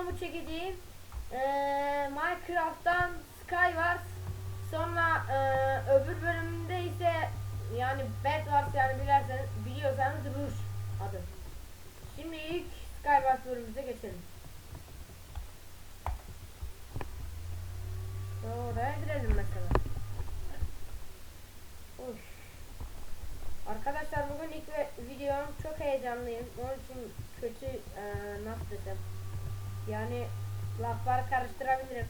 videomu çekeceğim. Ee, Minecraft'tan Skywars. Sonra ee, öbür bölümünde ise yani Bedwars yani bilerseniz biliyorsanız Rouge adı. Şimdi ilk Skywars bölümümüze geçelim. Oraya girelim mesela. Uy. Arkadaşlar bugün ilk videom çok heyecanlıyım. Onun için kötü eee nasıl desem. Yani laflar karıştırabilirim.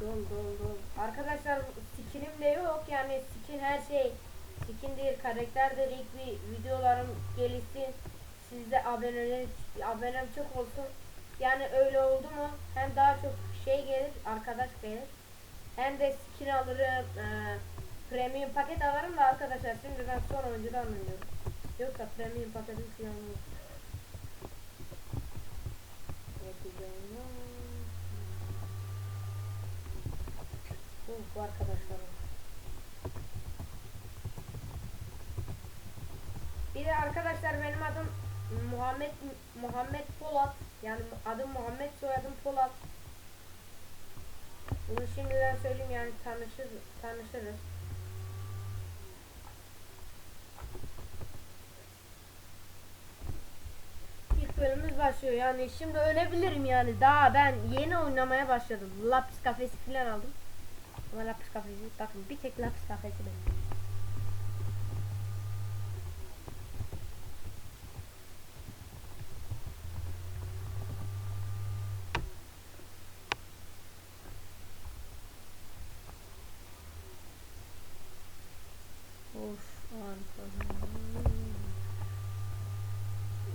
Dol dol dol. Arkadaşlar skinim de yok yani skin her şey skindir, karakterdir. İlk bir videolarım gelişsin. Sizde aboneler abonem çok olsun. Yani öyle oldu mu hem daha çok şey gelir, arkadaş gelir. Hem de skin alırım, eee, premium paket alırım da arkadaşlar şimdi ben son oyuncudan oynuyorum. Yoksa premium paketim falan yok. Uf arkadaşlar. Bir de arkadaşlar benim adım Muhammed Muhammed Polat. Yani adım Muhammed soyadım Polat. Bunu şimdiden söyleyeyim yani tanışır tanışırız. Başlıyor yani şimdi ölebilirim yani daha ben yeni oynamaya başladım. Lapis kafesi falan aldım. Ama lapis kafesi bakın bir tek lapis kafesi benim. Of arkadaşlar.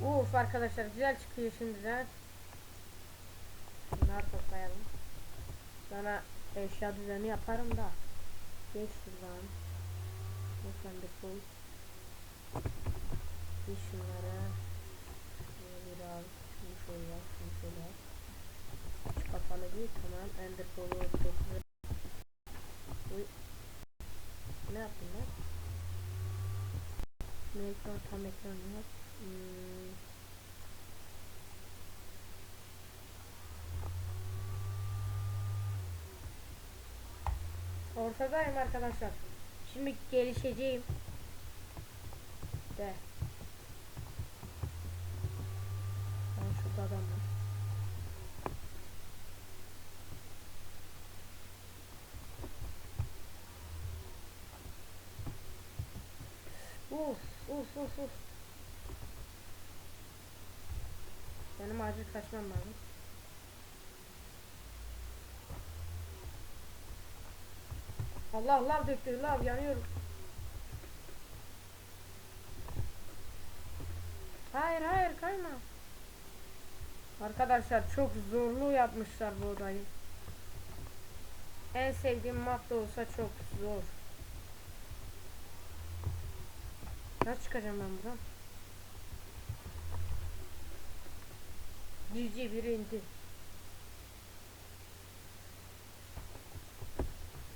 Uf arkadaşlar güzel çıkıyor şimdiden. Bunları toplayalım. Sonra eşya düzeni yaparım da. Geç şuradan. Lütfen bir pul. Bir şunlara. Şöyle bir al. Şunu şöyle. Şunu şöyle. Şu kafanı bir tamam. Ender. Uy. Ne yaptın lan? Şimdi ekran tam ekran yap. Hmm. Ortadayım arkadaşlar. Şimdi gelişeceğim. De. Ben şurada adam var. Uf, uf, uf, uf. Benim acil kaçmam lazım. Allah lav döktü lav yanıyorum. Hayır hayır kayma. Arkadaşlar çok zorlu yapmışlar bu odayı. En sevdiğim map da olsa çok zor. Nasıl çıkacağım ben buradan? GG biri indi.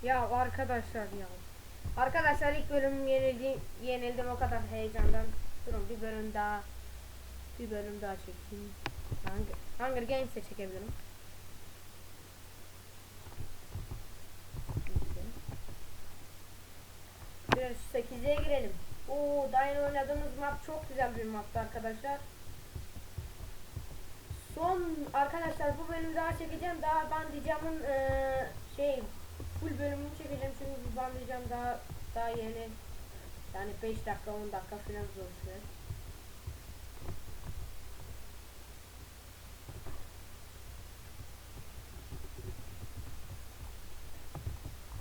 Ya arkadaşlar ya. Arkadaşlar ilk bölüm yenildi, yenildim o kadar heyecandan. Durun bir bölüm daha. Bir bölüm daha çekeyim. Hunger, Hunger Games de çekebilirim. Biraz 8'e girelim. Oo, daha yeni oynadığımız map çok güzel bir maptı arkadaşlar. Son arkadaşlar bu bölümü daha çekeceğim. Daha bandicamın eee şey full bölümünü çekeceğim çünkü bandicam daha daha yeni. Yani 5 dakika 10 dakika falan zor sürer.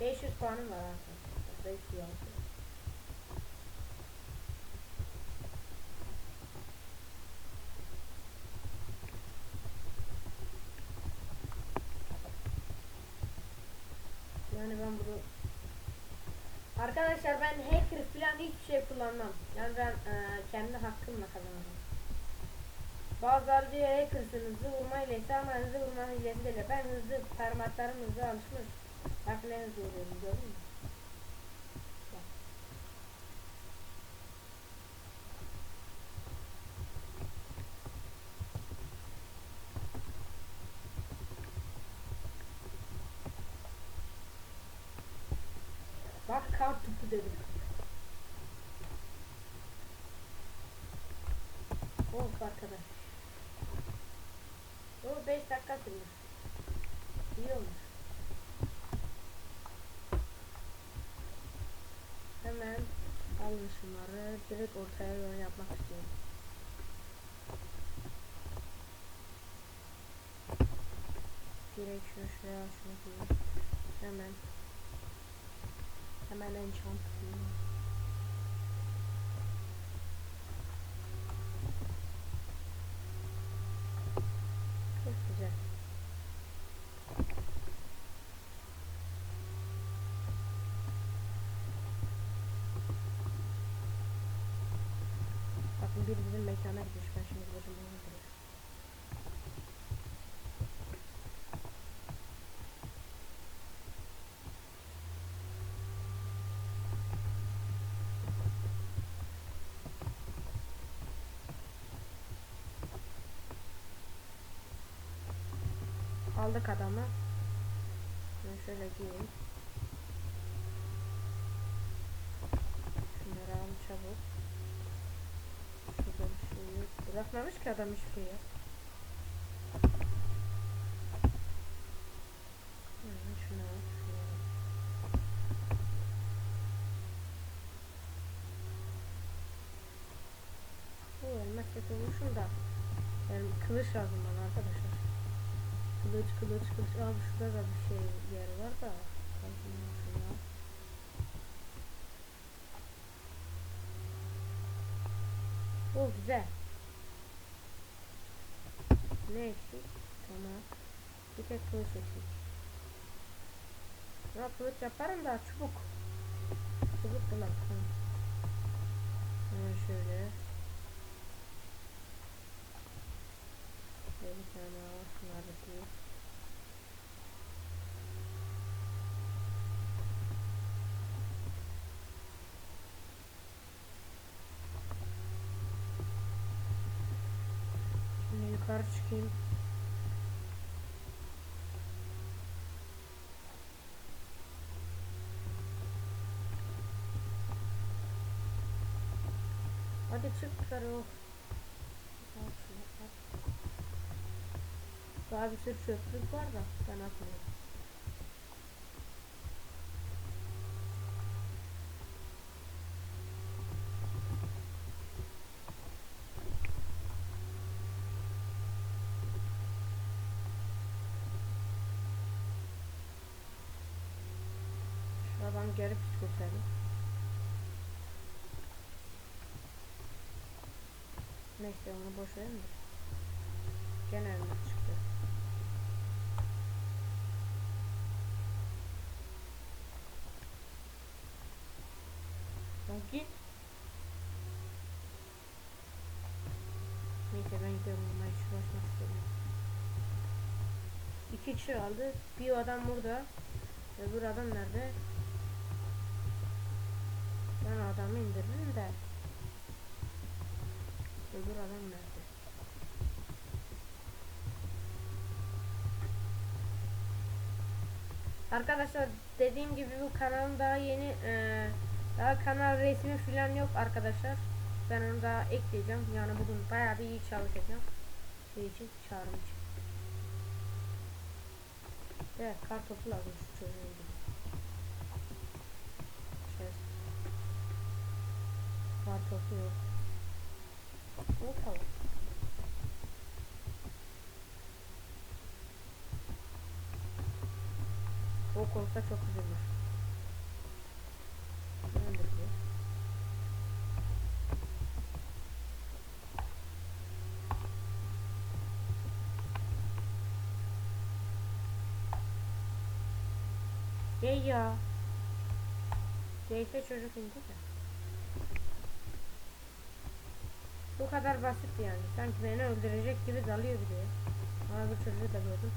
...500 puanım var arkadaşlar. 500 yazdı. Yani ben bunu Arkadaşlar ben hacker falan hiçbir şey kullanmam. Yani ben e, kendi hakkımla kazanırım. Bazıları diyor hackersınız hızlı vurma hilesi ama hızlı vurma hilesi. Ben hızlı parmaklarım hızlı alışmış. Bak ne hızlı vuruyorum gördün mü? Bak. Kar topu dedim. Of arkadaş. O 5 dakika sürmüş. İyi olmuş. Hemen alın şunları. Direkt ortaya yol yapmak istiyorum. Direkt şunu şuraya şunu koyayım. Hemen. Hemen enchant. Çok güzel. Bakın bir bizim mekana gitmiş. Ben şimdi gideceğim Aldık adamı. Ben şöyle giyeyim. Şunları al çabuk. Şurada bir şey yok. Bırakmamış ki adam hiçbir şey elmas olmuşum da. Yani kılıç lazım bana arkadaşlar. Kılıç kılıç kılıç. Abi şurada da bir şey yer var da. O güzel. Ne eksik? Tamam. Bir tek kılıç eksik. Ya kılıç yaparım da çubuk. Çubuk da lazım. Hemen şöyle. Şöyle bir tane daha şunları değil. Şimdi yukarı çıkayım. Hadi çık yukarı. oh. Daha bir sürü çöplük var da ben atmıyorum. Geri psikotelli. Neyse onu boş verin de. Gene elmas git. Neyse ben gidiyorum buna hiç uğraşmak istemiyorum. İki kişi aldı. Bir adam burada. Öbür adam nerede? Ben adamı indiririm de. Öbür adam nerede? Arkadaşlar dediğim gibi bu kanalın daha yeni eee, daha kanal resmi falan yok arkadaşlar. Ben onu daha ekleyeceğim. Yani bugün bayağı bir iyi çalışacağım. Şey için için. Evet kar topu lazım şu çocuğun. Şey. Kar topu yok. Bakalım. Ok olsa çok güzel Gel ya. Neyse çocuk indi de. Bu kadar basit yani. Sanki beni öldürecek gibi dalıyor bir de. Bana bu çocuğu da gördüm.